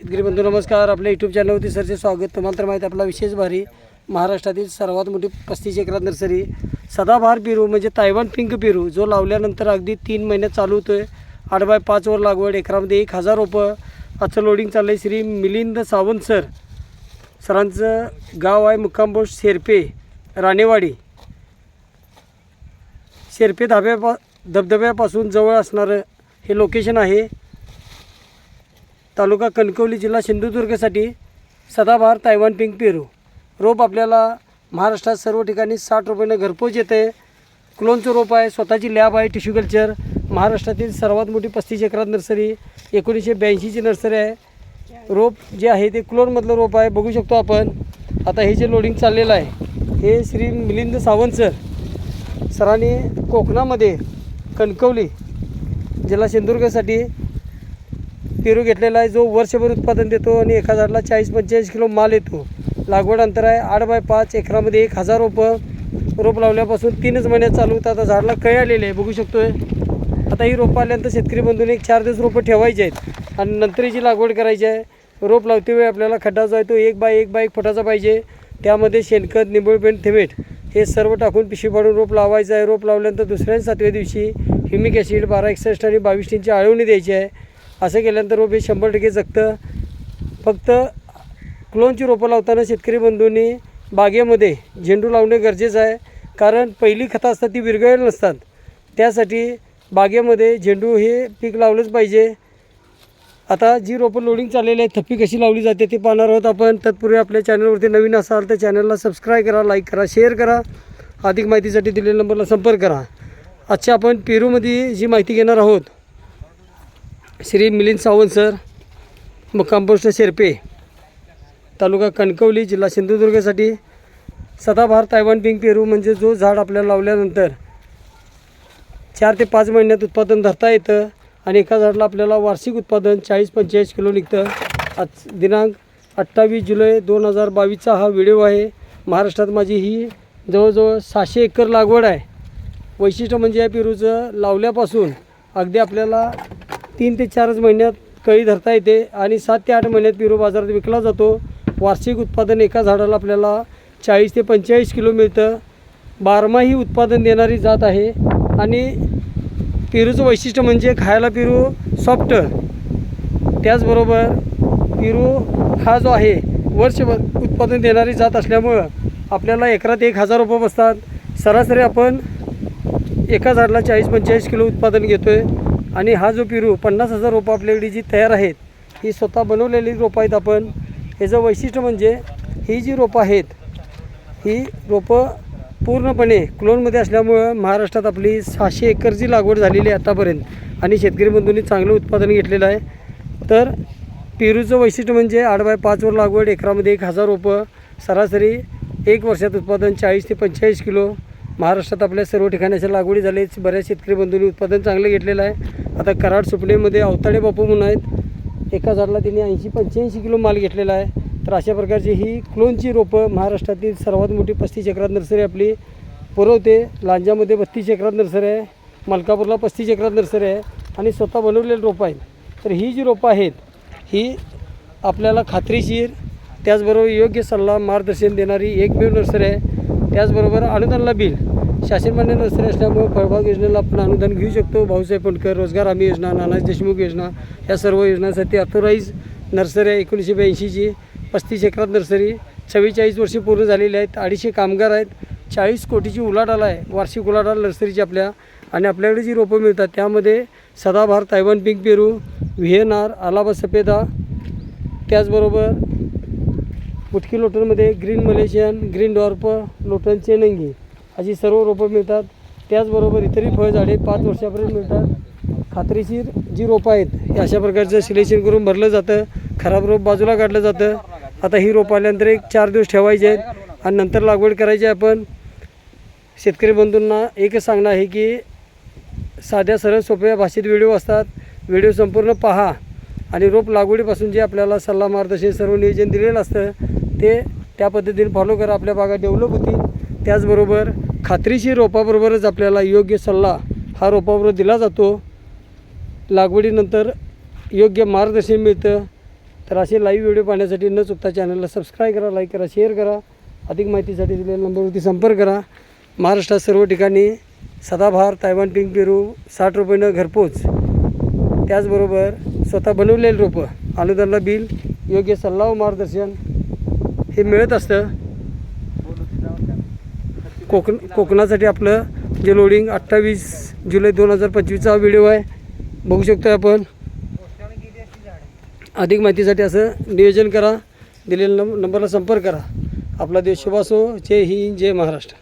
शेतकरी बंधू नमस्कार. आपल्या यूट्यूब चॅनलवरती सरचे स्वागत. तुम्हाला तर माहिती आपला विशेष भारी महाराष्ट्रातील सर्वात मोठी पस्तीस एकरात नर्सरी. सदाबहार पेरू म्हणजे तायवान पिंक पेरू जो लावल्यानंतर अगदी तीन महिन्यात चालू होतो आहे आठ बाय पाचवर लागवड एकरामध्ये एक हजार रोपं. आजचं लोडिंग चाललं आहे श्री मिलिंद सावंत सर. सरांचं गाव आहे मुक्काम शेरपे राणेवाडी. शेरपे धाब्यापा धबधब्यापासून जवळ असणारं हे लोकेशन आहे. तालुका कणकवली जिल्हा सिंधुदुर्गसाठी सदाबहार तायवान पिंक पेरू. रोप आपल्याला महाराष्ट्रात सर्व ठिकाणी साठ रुपयाने घरपोच येते. क्लोनचं रोप आहे स्वतःची लॅब आहे टिश्यू कल्चर. महाराष्ट्रातील सर्वात मोठी पस्तीस एकरात नर्सरी एकोणीसशे ब्याऐंशीची नर्सरी आहे. रोप जे आहे ते क्लोनमधलं रोप आहे बघू शकतो आपण. आता हे जे लोडिंग चाललेलं आहे हे श्री मिलिंद सावंत सर सरांनी कोकणामध्ये कणकवली जिल्हा सिंधुदुर्गसाठी पेरू घेतलेला आहे जो वर्षभर उत्पादन देतो आणि एका झाडाला चाळीस पंचेचाळीस किलो माल येतो. लागवड अंतर आहे आठ बाय पाच एकरामध्ये एक हजार रोपं रोप लावल्यापासून तीनच महिन्यात चालू होतं आता झाडाला कळी आलेले आहे बघू शकतोय. आता ही रोपं आल्यानंतर शेतकरी बंधून एक चार दिवस रोपं ठेवायची आहेत आणि नंतर लागवड करायची आहे रोप लावते वेळी आपल्याला खड्डा जो आहे तो एक बाय एक बाय एक फुटाचा पाहिजे. त्यामध्ये शेणखत निंबळपेंट थिमेट हे सर्व टाकून पिशवी पाडून रोप लावायचं आहे. रोप लावल्यानंतर दुसऱ्या सातव्या दिवशी ह्युमिक ॲसिड बारा एकसष्ट आणि बावीस टीनची आळवणी द्यायची आहे. असं केल्यानंतर रोप हे शंभर टक्के जगतं. फक्त क्लोनची रोपं लावताना शेतकरी बंधूंनी बागेमध्ये झेंडू लावणे गरजेचं आहे. कारण पहिली खतं असतात ती विरघळेल नसतात. त्यासाठी बागेमध्ये झेंडू हे पीक लावलंच पाहिजे. आता जी रोपं लोडिंग चाललेली आहे थप्पी कशी लावली जाते ते पाहणार आहोत आपण. तत्पूर्वी आपल्या चॅनलवरती नवीन असाल तर चॅनलला सबस्क्राईब करा लाईक करा शेअर करा. अधिक माहितीसाठी दिलेल्या नंबरला संपर्क करा. आजच्या आपण पेरूमध्ये जी माहिती घेणार आहोत श्री मिलिंद सावंत सर मुक्काम पोस्ट शेरपे तालुका कणकवली जिल्हा सिंधुदुर्गसाठी सदाबहार तायवान पिंक पेरू म्हणजे जो झाड आपल्याला लावल्यानंतर चार ते पाच महिन्यात उत्पादन धरता येतं आणि एका झाडाला आपल्याला वार्षिक उत्पादन चाळीस पंचेचाळीस किलो निघतं. आज दिनांक अठ्ठावीस जुलै दोन हजार बावीसचा हा व्हिडिओ आहे. महाराष्ट्रात माझी ही जवळजवळ सहाशे एकर लागवड आहे. वैशिष्ट्य म्हणजे या पेरूचं लावल्यापासून अगदी आपल्याला तीन ते चारच महिन्यात कळी धरता येते आणि सात ते आठ महिन्यात पेरू बाजारात विकला जातो. वार्षिक उत्पादन एका झाडाला आपल्याला चाळीस ते पंचेचाळीस किलो मिळतं. बारमाही उत्पादन देणारी जात आहे आणि पेरूचं वैशिष्ट्य म्हणजे खायला पेरू सॉफ्ट. त्याचबरोबर पेरू हा जो आहे वर्षभर उत्पादन देणारी जात असल्यामुळं आपल्याला एकरात एक हजार रुपये बसतात. सरासरी आपण एका झाडाला चाळीस पंचेचाळीस किलो उत्पादन घेतो आहे आणि हा जो पेरू पन्नास हजार रोपं आपल्याकडे जी तयार आहेत ही स्वतः बनवलेली रोपं आहेत आपण. याचं वैशिष्ट्य म्हणजे ही जी रोपं आहेत ही रोपं पूर्णपणे क्लोनमध्ये असल्यामुळं महाराष्ट्रात आपली सहाशे एकरची लागवड झालेली आहे आतापर्यंत आणि शेतकरी बंधूंनी चांगलं उत्पादन घेतलेलं आहे. तर पेरूचं वैशिष्ट्य म्हणजे आठ बाय पाचवर लागवड एकरामध्ये एक हजार रोपं सरासरी एक वर्षात उत्पादन चाळीस ते पंचेचाळीस किलो. महाराष्ट्रात आपल्या सर्व ठिकाणी अशा लागवडी झाल्या बऱ्याच शेतकरी बंधूंनी उत्पादन चांगलं घेतलेलं आहे. आता कराड सुपणेमध्ये अवताडे बापू म्हणून आहेत. एका झाडाला त्यांनी ऐंशी पंच्याऐंशी किलो माल घेतलेला आहे. तर अशा प्रकारची ही क्लोनची रोपं महाराष्ट्रातील सर्वात मोठी पस्तीस एकरात नर्सरी आपली पुरवते. लांजामध्ये बत्तीस एकरात नर्सरी आहे. मलकापूरला पस्तीस एकरात नर्सरी आहे. आणि स्वतः बनवलेली रोपं आहेत. तर ही जी रोपं आहेत ही आपल्याला खात्रीशीर त्याचबरोबर योग्य सल्ला मार्गदर्शन देणारी एकमेव नर्सरी आहे. त्याचबरोबर अनुदानला बिल शासनमान्य नर्सरी असल्यामुळे फळबाग योजनेला आपण अनुदान घेऊ शकतो. भाऊसाहेब फंडकर रोजगार हमी योजना नानाजी देशमुख योजना या सर्व योजनांसाठी अथोराईज नर्सरी आहे. एकोणीसशे ब्याऐंशीची पस्तीस एकरात नर्सरी चव्वेचाळीस वर्षे पूर्ण झालेली आहेत. अडीचशे कामगार आहेत. चाळीस कोटीची उलाढाल आहे. वार्षिक उलाढाल नर्सरीची आपल्या आणि आपल्याकडे जी रोपं मिळतात त्यामध्ये सदाभार तायवान पिंक पेरू व्हिएनआर अलाबा सफेदा त्याचबरोबर मुटकी लोटनमध्ये ग्रीन मलेशियन ग्रीन डॉर्प लोटन चेनंगी अशी सर्व रोपं मिळतात. त्याचबरोबर इतरही फळझाडे पाच वर्षापर्यंत मिळतात. खात्रीशीर जी रोपं आहेत हे अशा प्रकारचं सिलेक्शन करून भरलं जातं. खराब रोप बाजूला काढलं जातं. आता ही रोपं आल्यानंतर एक चार दिवस ठेवायचे आहेत आणि नंतर लागवड करायची आहे आपण. शेतकरी बंधूंना एकच सांगणं आहे की साध्या सरळ सोप्या भाषेत व्हिडिओ असतात. व्हिडिओ संपूर्ण पहा आणि रोप लागवडीपासून जे आपल्याला सल्ला मार्गदर्शन सर्व नियोजन दिलेलं असतं ते त्या पद्धतीने फॉलो करा. आपल्या बागा डेव्हलप होतील. त्याचबरोबर खात्रीशीर रोपाबरोबरच आपल्याला योग्य सल्ला हा रोपाबरोबर दिला जातो. लागवडीनंतर योग्य मार्गदर्शन मिळतं. तर असे लाईव्ह व्हिडिओ पाहण्यासाठी न चुकता चॅनलला सबस्क्राईब करा लाईक करा शेअर करा. अधिक माहितीसाठी दिलेल्या नंबरवरती संपर्क करा. महाराष्ट्रात सर्व ठिकाणी सदाभार तायवान पिंक पेरू साठ रुपयानं घरपोच. त्याचबरोबर स्वतः बनवलेली रोपं अनुदानला बिल योग्य सल्ला व मार्गदर्शन हे मिळत असतं. कोकण कोकणासाठी आपलं जे लोडिंग अठ्ठावीस जुलै दोन हजार पंचवीसचा व्हिडिओ आहे. बघू शकतो आपण. अधिक माहितीसाठी असं नियोजन करा. दिलेल्या नंबरला संपर्क करा. आपला देश शुभ असो जय हिंद जय महाराष्ट्र.